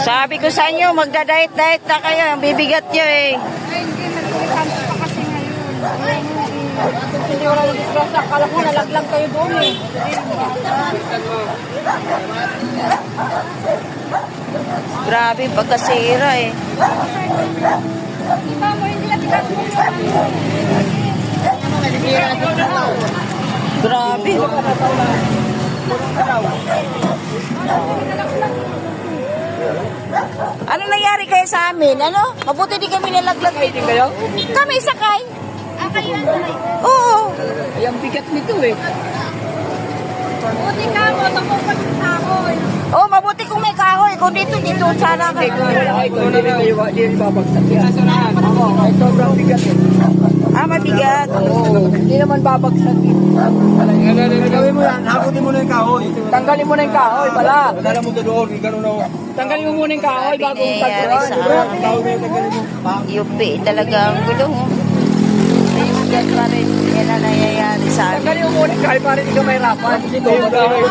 Sabi ko sa inyo, magda-diet-diet na kayo. Ang bibigat nyo eh. Ay, hindi, nagkulitan pa kasi ngayon. Hindi wala nang disgrasya. Akala ko nalaglag kayo doon eh. Grabe, pagkasira eh. Iba mo, hindi natin Grabe. Ano nangyari kayo sa amin? Ano? Mabuti di kami nalaglag dito. kayo? Kami sakay. Ah, kayo ang tuloy. Oo. Ay, ang bigat nito eh. Buti ka mo, tapupan yung tao eh. Oh, mabuti kung may kahoy. Kung dito, dito sana ka. Ikaw na ko, hindi hindi babagsak yan. Ako, ay sobrang bigat eh. Ah, mabigat. Oo, hindi naman babagsak eh. Gawin mo yan, mo na yung kahoy. Tanggalin mo na yung kahoy pala. Dala mo doon, ganun ako. Tanggalin mo muna yung kahoy bago Nangyayari tagpuan. na tanggalin mo. UP talaga ang gulo. oh. Bigat pa rin. Yan ang nangyayari sa amin. Tanggalin mo muna yung kahoy para hindi ka mahirapan. Ito yung kahoy.